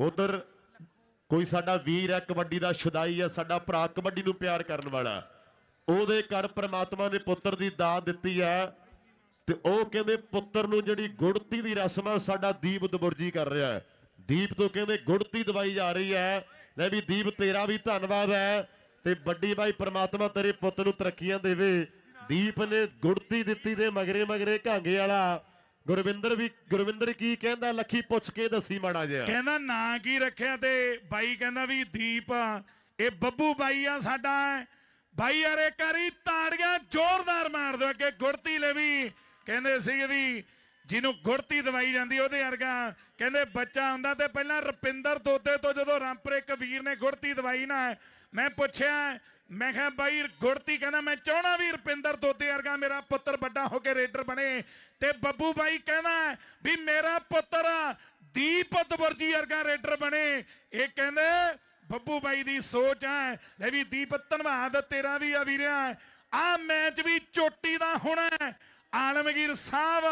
ਉਧਰ ਕੋਈ ਸਾਡਾ ਵੀਰ ਹੈ, ਕਬੱਡੀ ਦਾ ਸ਼ੁਦਾਈ ਹੈ, ਸਾਡਾ ਭਰਾ ਕਬੱਡੀ ਨੂੰ ਪਿਆਰ ਕਰਨ ਵਾਲਾ ਉਹਦੇ ਘਰ ਪ੍ਰਮਾਤਮਾ ਨੇ ਪੁੱਤਰ ਦੀ ਦਾਤ ਦਿੱਤੀ ਹੈ ਤੇ ਉਹ ਕਹਿੰਦੇ ਪੁੱਤਰ ਨੂੰ ਜਿਹੜੀ ਗੁੜਤੀ ਦੀ ਰਸਮ ਹੈ ਸਾਡਾ ਦੀਪ ਦਬੁਰਜੀ ਕਰ ਰਿਹਾ ਹੈ। ਦੀਪ ਤੋਂ ਕਹਿੰਦੇ ਗੁੜਤੀ ਦਵਾਈ ਜਾ ਰਹੀ ਹੈ, ਲੈ ਵੀ ਦੀਪ ਤੇਰਾ ਵੀ ਧੰਨਵਾਦ ਹੈ ਤੇ ਵੱਡੀ ਬਾਈ ਪ੍ਰਮਾਤਮਾ ਤੇਰੇ ਪੁੱਤ ਨੂੰ ਤਰੱਕੀਆਂ ਦੇਵੇ। ਦੀਪ ਨੇ ਗੁੜਤੀ ਦਿੱਤੀ ਤੇ ਮਗਰੇ ਮਗਰੇ ਘਾਂਗੇ ਵਾਲਾ ਗੁਰਵਿੰਦਰ ਵੀ ਗੁਰਵਿੰਦਰ ਕੀ ਕਹਿੰਦਾ? ਲੱਖੀ ਪੁੱਛ ਕੇ ਦੱਸੀ ਮਾੜਾ ਜਿਹਾ। ਕਹਿੰਦਾ ਨਾਂ ਕੀ ਰੱਖਿਆ ਤੇ ਬਾਈ ਕਹਿੰਦਾ ਵੀ ਦੀਪ ਆ, ਇਹ ਬੱਬੂ ਬਾਈ ਆ ਸਾਡਾ। ਬਾਈ ਯਾਰੇ ਕਰੀ ਤਾੜੀਆਂ ਜ਼ੋਰਦਾਰ ਮਾਰ ਦਿਓ ਅੱਗੇ ਗੁੜਤੀ ਲੈ ਵੀ। ਕਹਿੰਦੇ ਸੀ ਵੀ ਜਿਹਨੂੰ ਗੁੜਤੀ ਦਵਾਈ ਜਾਂਦੀ, ਉਹਦੇ ਵਰਗਾ। ਕਹਿੰਦੇ ਬੱਚਾ ਹੁੰਦਾ ਤੇ ਪਹਿਲਾਂ ਰੁਪਿੰਦਰ ਤੋਤੇ ਤੋਂ ਜਦੋਂ ਰਾਮਪੁਰੇ ਕਬੀਰ ਨੇ ਗੁੜਤੀ ਦਵਾਈ ਨਾ, ਮੈਂ ਪੁੱਛਿਆ, ਮੈਂ ਕਿਹਾ, ਬਾਈ ਗੁੜਤੀ ਕਹਿੰਦਾ, ਮੈਂ ਚਾਹਣਾ ਵੀ ਰੁਪਿੰਦਰ ਤੋਤੇ ਵਰਗਾ ਮੇਰਾ ਪੁੱਤਰ ਵੱਡਾ ਹੋ ਕੇ ਰੇਡਰ ਬਣੇ। ਤੇ ਬੱਬੂ ਬਾਈ ਕਹਿੰਦਾ ਵੀ ਮੇਰਾ ਪੁੱਤਰ ਦੀਪ ਦਬੁਰਜੀ ਵਰਗਾ ਰੇਡਰ ਬਣੇ। ਇਹ ਕਹਿੰਦੇ, ਬੱਬੂ ਬਾਈ ਦੀ ਸੋਚ ਹੈ ਲੈ ਵੀ ਦੀਪ, ਧੰਨਵਾਦ ਤੇਰਾ ਵੀ ਆ ਵੀਰਿਆ। ਆ ਮੈਚ ਵੀ ਚੋਟੀ ਦਾ ਹੋਣਾ ਆਲਮਗੀਰ ਸਾਹਿਬ